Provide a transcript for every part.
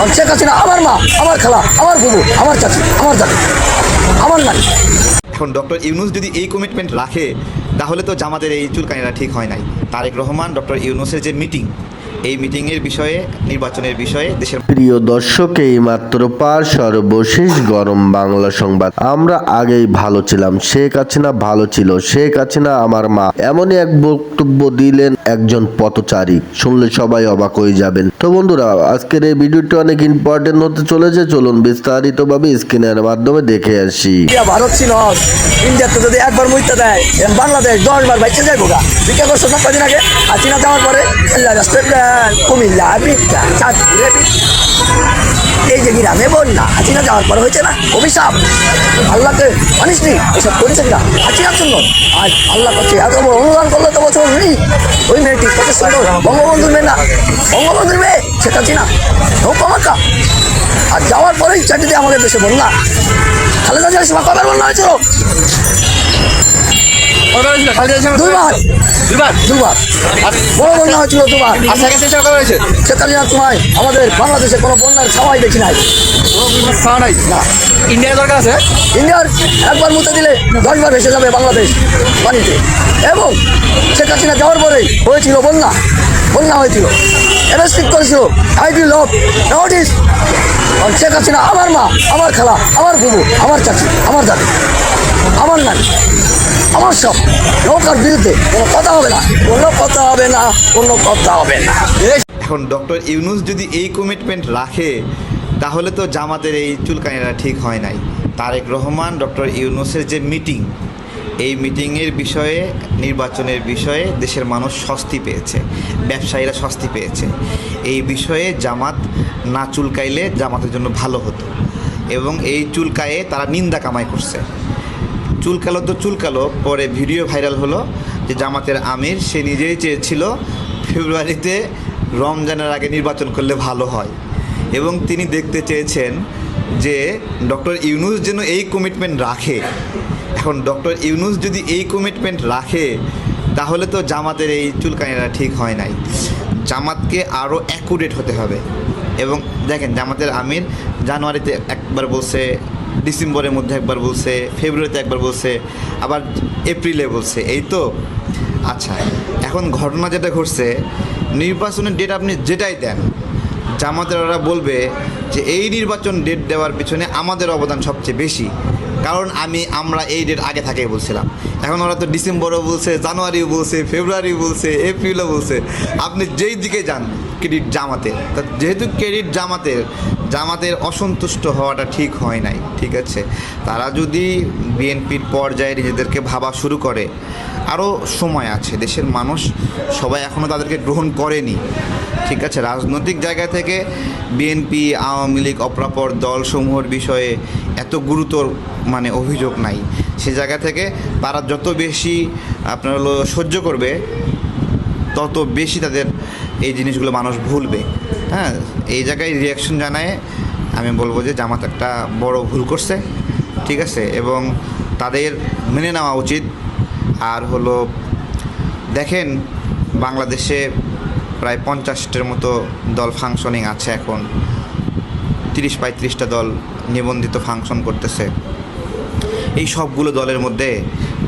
আর শেখ হাসিনা আমার মা, আমার খালা, আমার বুবু আমার চাচি আমার চাচি আমার নানি এখন ডক্টর ইউনুস যদি এই কমিটমেন্ট রাখে, তাহলে তো জামাতের এই চুলকানিটা ঠিক হয় নাই। তারেক রহমান, ডক্টর ইউনুসের যে মিটিং এই মিটিংয়ের বিষয়ে নির্বাচনের বিষয়ে দেশের প্রিয় দর্শক এই মাত্র পার সর্বশেষ গরম বাংলা সংবাদ। আমরা আগেই ভালো ছিলাম শেখ হাসিনা ভালো ছিল শেখ হাসিনা আমার মা। এমনই এক বক্তব্য দিলেন একজন পথচারী। শুনলে সবাই অবাক হয়ে যাবেন। তো বন্ধুরা আজকের এই ভিডিওটি অনেক ইম্পর্টেন্ট হতে চলেছে। চলুন বিস্তারিতভাবে স্ক্রিনের মাধ্যমে দেখে আসি। ভারত ছিল। ইন্ডিয়াতে যদি একবার মুইতে দেয় বাংলাদেশ দশ বার বাইচে যাইব গা। করছ না কদিন আগে আর চীনা যাওয়ার পরে রাষ্ট্রের কুমিল্লা বিদ্যা, চাঁদপুরে এই যে গ্রামে বন্যা হাসিনা যাওয়ার পর হয়েছে না? অভিশাপ। আল্লাহকে নি এসব করেছে কিনা হাসিনার জন্য আজ আল্লাহ করছে, এত অনুদান করল তো বছর নেই। ওই মেয়েটি কত সুন্দর, বঙ্গবন্ধুর মেয়ে না? বঙ্গবন্ধুর মেয়ে, সেটা চিনা। নৌকা নৌকামাকা আর যাওয়ার পরেই চাকরিতে আমাদের দেশে বন্যা খালেদা জিয়ার সময় কবার বন্যা হয়েছিল? কবে দুবার। বড় বন্যা হয়েছিল দুবার। সময় সময় আমাদের বাংলাদেশে কোনো বন্যার ছাওয়াই দেখি নাই। না। ইন্ডিয়ার দরকার আছে? ইন্ডিয়ার একবার মুতে দিলে দশবার ভেসে যাবে বাংলাদেশ পানিতে। এবং শেখ হাসিনা যাওয়ার পরেই হয়েছিল বন্যা। বন্যা হয়েছিল। এবার ঠিক করেছিল। ID lock. Notice Sheikh Hasina আমার মা, আমার খালা, আমার বুবু, আমার চাচি, আমার দাদু, আমার নানি, আমার সব। নৌকার বিরুদ্ধে কোনো কথা হবে না, কোনো কথা হবে না, কোনো কথা হবে না। এখন ডক্টর ইউনুস যদি এই কমিটমেন্ট রাখে, তাহলে তো জামাতের এই চুলকানিটা ঠিক হয় নাই। তারেক রহমান, ডক্টর ইউনুসের যে মিটিং এই মিটিংয়ের বিষয়ে, নির্বাচনের বিষয়ে দেশের মানুষ স্বস্তি পেয়েছে, ব্যবসায়ীরা স্বস্তি পেয়েছে। এই বিষয়ে জামাত না চুলকাইলে জামাতের জন্য ভালো হতো এবং এই চুলকায়ে তারা নিন্দা কামাই করছে। চুলকালো তো চুলকালো, পরে ভিডিও ভাইরাল হলো যে জামাতের আমির, সে নিজেই চেয়েছিল ফেব্রুয়ারিতে রমজানের আগে নির্বাচন করলে ভালো হয়। এবং তিনি দেখতে চেয়েছেন যে ডক্টর ইউনুস যেন এই কমিটমেন্ট রাখে। এখন ডক্টর ইউনুস যদি এই কমিটমেন্ট রাখে, তাহলে তো জামাতের এই চুলকানিটা ঠিক হয় নাই। জামাতকে আরও অ্যাকুরেট হতে হবে। এবং দেখেন, জামাতের আমির জানুয়ারিতে একবার বলছে, ডিসেম্বরের মধ্যে একবার বলছে, ফেব্রুয়ারিতে একবার বলছে, আবার এপ্রিলে বলছে। এই তো? আচ্ছা এখন ঘটনা যেটা ঘটছে, নির্বাচনের ডেট আপনি যেটাই দেন, জামাতের ওরা বলবে যে এই নির্বাচন ডেট দেওয়ার পিছনে আমাদের অবদান সবচেয়ে বেশি। কারণ আমি, আমরা এই ডেট আগে থাকেই বলছিলাম। এখন ওরা তো ডিসেম্বরও বলছে, জানুয়ারিও বলছে, ফেব্রুয়ারিও বলছে, এপ্রিলও বলছে। আপনি যেই দিকে যান ক্রেডিট জামাতে, তা যেহেতু ক্রেডিট জামাতের জামাতের অসন্তুষ্ট হওয়াটা ঠিক হয় নাই, ঠিক আছে? তারা যদি বিএনপির পর্যায়ে নিজেদেরকে ভাবা শুরু করে আরও সময় আছে। দেশের মানুষ সবাই এখনও তাদেরকে গ্রহণ করেনি। ঠিক আছে, রাজনৈতিক জায়গা থেকে বিএনপি, আওয়ামী লীগ, অপরাপর দলসমূহের বিষয়ে এত গুরুতর মানে অভিযোগ নাই। সে জায়গা থেকে তারা যত বেশি আপনার হলো সহ্য করবে, তত বেশি তাদের এই জিনিসগুলো মানুষ ভুলবে। হ্যাঁ এই জায়গায় রিয়াকশন জানায়, আমি বলব যে জামাত একটা বড় ভুল করছে। ঠিক আছে, এবং তাদের মেনে নেওয়া উচিত। আর হলো, দেখেন বাংলাদেশে প্রায় পঞ্চাশটার মতো দল ফাংশনিং আছে এখন। তিরিশ পঁয়ত্রিশটা দল নিবন্ধিত ফাংশন করতেছে। এই সবগুলো দলের মধ্যে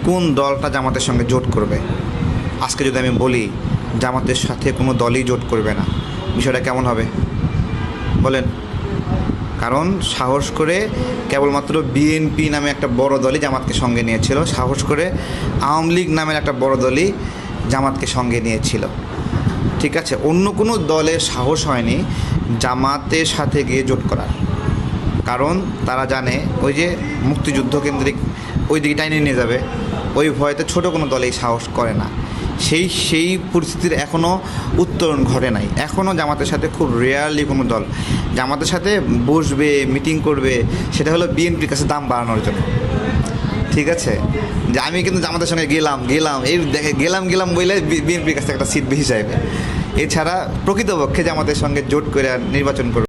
কোন দলটা জামাতের সঙ্গে জোট করবে? আজকে যদি আমি বলি, জামাতের সাথে কোনো দলই জোট করবে না, বিষয়টা কেমন হবে? বলেন। কারণ সাহস করে কেবলমাত্র বিএনপি নামে একটা বড় দলই জামাতকে সঙ্গে নিয়েছিল। সাহস করে আওয়ামী লীগ নামের একটা বড় দলই জামাতকে সঙ্গে নিয়েছিল। ঠিক আছে, অন্য কোনো দলের সাহস হয়নি জামাতের সাথে গিয়ে জোট করার। কারণ তারা জানে ওই যে মুক্তিযুদ্ধ কেন্দ্রিক ওই দিকে টাইনে নিয়ে যাবে, ওই ভয়তে ছোট কোনো দলেই সাহস করে না। সেই সেই পরিস্থিতির এখনও উত্তরণ ঘটে নাই। এখনও জামাতের সাথে খুব রেয়ারলি কোনো দল জামাতের সাথে বসবে মিটিং করবে, সেটা হলো বিএনপির কাছে দাম বাড়ানোর জন্য। ঠিক আছে? যে আমি কিন্তু জামাতের সঙ্গে গেলাম গেলাম, এই দেখে গেলাম গেলাম বলে বিএনপির কাছে একটা সিট বেশি চাইবে। এছাড়া প্রকৃতপক্ষে জামাতের সঙ্গে জোট করে নির্বাচন করবে।